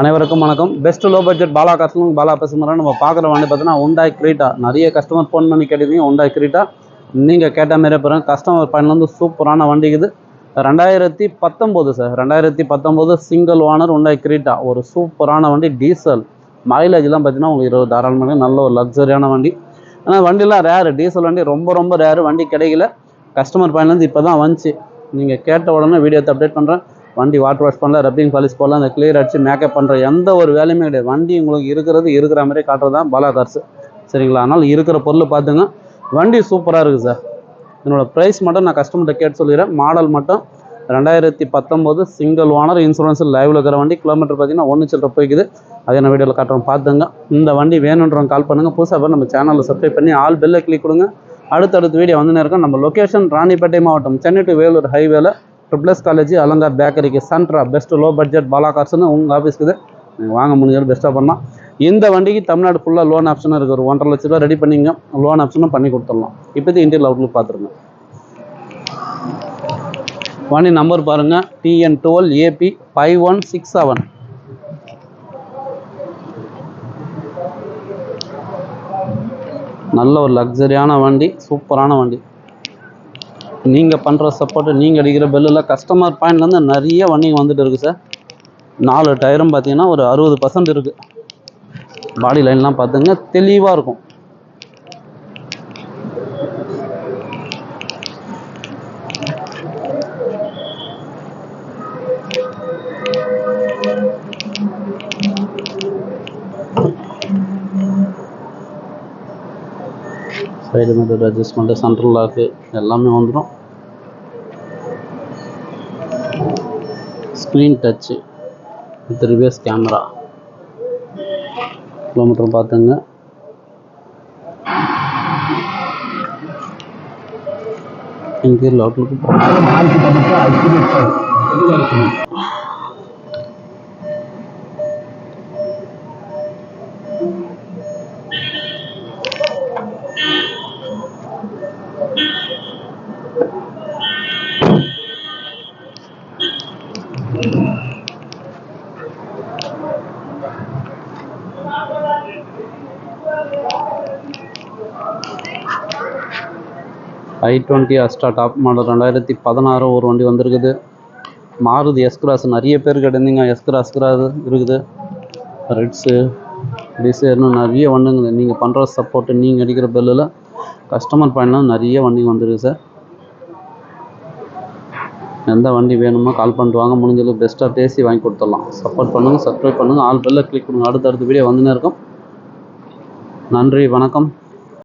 அனைவருக்கும் வணக்கம். Best low budget Bala customer Bala பேசுகிறோம் நம்ம பார்க்குற வண்டி பார்த்தீங்கன்னா உண்டாய் கிரீட்டா நிறைய கஸ்டமர் ஃபோன் பண்ணி கேட்டிருக்கீங்க உண்டாய் கிரீட்டா நீங்கள் கேட்ட மாரி போகிறேன் கஸ்டமர் பயன்லேருந்து சூப்பரான வண்டி இது. ரெண்டாயிரத்தி பத்தொம்போது சார் ரெண்டாயிரத்தி பத்தொம்போது சிங்கிள் ஓனர் உண்டாய் கிரீட்டா ஒரு சூப்பரான வண்டி டீசல் மைலேஜ்லாம் பார்த்தீங்கன்னா உங்களுக்கு இருபது தாராளமாக நல்ல ஒரு லக்ஸரியான வண்டி. ஆனால் வண்டிலாம் ரேரு டீசல் வண்டி ரொம்ப ரொம்ப ரேரு வண்டி கிடைக்கல. கஸ்டமர் பயன்லேருந்து இப்போ தான் வந்துச்சு. நீங்கள் கேட்ட உடனே வீடியோத்தை அப்டேட் பண்ணுறேன் வண்டி வாட்டர் வாஷ் பண்ணலாம் ரப்பிங் பாலிஷ் போடலாம் அந்த கிளியர் அடிச்சு மேக்கப் பண்ணுற எந்த ஒரு வேலையுமே கிடையாது. வண்டி உங்களுக்கு இருக்கிறது இருக்கிற மாதிரி காட்டுறது தான் பாலா கார்ஸ் சரிங்களா? அதனால் இருக்கிற பொருள் பார்த்துங்க. வண்டி சூப்பராக இருக்குது சார் என்னோட ப்ரைஸ் மட்டும் நான் கஸ்டமர்கிட்ட கேட்டு சொல்லிடுறேன். மாடல் மட்டும் ரெண்டாயிரத்தி பத்தொம்போது சிங்கிள் ஓனர் இன்சூரன்ஸ் லைவில் இருக்கிற வண்டி. கிலோமீட்டர் பார்த்தீங்கன்னா ஒன்று சில்லற போய்க்குது. அதை நான் வீடியோவில் காட்டுறோம் பார்த்துங்க. இந்த வண்டி வேணுன்றவங்க கால் பண்ணுங்கள் புதுசாக நம்ம சேனலில் சப்ஸ்கிரைப் பண்ணி ஆல் பெல்லை கிளிக் கொடுங்க. அடுத்தடுத்த வீடியோ வந்து இருக்கோம். நம்ம லொக்கேஷன் ராணிப்பேட்டை மாவட்டம். சென்னை டு வேலூர் ஹைவேல ட்ரிபிள்எஸ் காலேஜ் அலங்கார் பேக்கரிக்கு சென்ட்ரா பெஸ்ட் லோ பட்ஜெட் பாலா கார்ஸ்னு உங்கள் ஆஃபீஸ்க்கு நீங்கள் வாங்க முடிஞ்சாலும் பெஸ்ட்டாக பண்ணலாம். இந்த வண்டிக்கு தமிழ்நாடு ஃபுல்லாக லோன் ஆப்ஷனும் இருக்குது ஒரு ஒன்றரை லட்ச ரூபா ரெடி பண்ணிங்க. லோன் ஆப்ஷனும் பண்ணி கொடுத்துடலாம். இப்போதைக்கு இன்டீரியல் அவுட்லுக் பார்த்துருங்க. வண்டி நம்பர் பாருங்கள் TN twelve AB five one six seven நல்ல ஒரு லக்ஸரியான வண்டி சூப்பரான வண்டி. நீங்கள் பண்ணுற சப்போர்ட்டு நீங்கள் அடிக்கிற பெல்லில் கஸ்டமர் பாயிண்ட்லேருந்து நிறைய வண்டிங்க வந்துட்டு இருக்குது சார் நாலு டயரும் பார்த்தீங்கன்னா ஒரு அறுபது பர்சன்ட் இருக்குது பாடி லைன்லாம் பார்த்துங்க தெளிவாக இருக்கும். Side metre adjustment central lock எல்லாமே வந்துடும் screen touch with reverse camera kilometre பார்த்துங்க. Interior outlook i twenty Asta top model ரெண்டாயிரத்தி பதினாறு ஒரு வண்டி வந்திருக்குது. மாருதி எஸ் கிராஸ் நிறைய பேர் கிடந்தீங்க. எஸ் கிராஸ் கிராஸ் இருக்குது ரெட்ஸு டிசைர்னு நிறைய வண்டிங்க. நீங்கள் பண்ணுற சப்போர்ட்டு நீங்கள் அடிக்கிற பெல்லில் கஸ்டமர் பாயிண்ட்லாம் நிறைய வண்டி வந்துருக்கு சார் எந்த வண்டி வேணுமோ கால் பண்ணிட்டு வாங்க. முடிஞ்சளவு பெஸ்ட்டாக பேசி வாங்கி கொடுத்துடலாம். சப்போர்ட் பண்ணுங்கள் சப்ஸ்கிரைப் பண்ணுங்கள் ஆல் பெல்லில் கிளிக் பண்ணுங்கள் அடுத்தடுத்த வீடியோ வந்துன்னே இருக்கும். நன்றி வணக்கம்.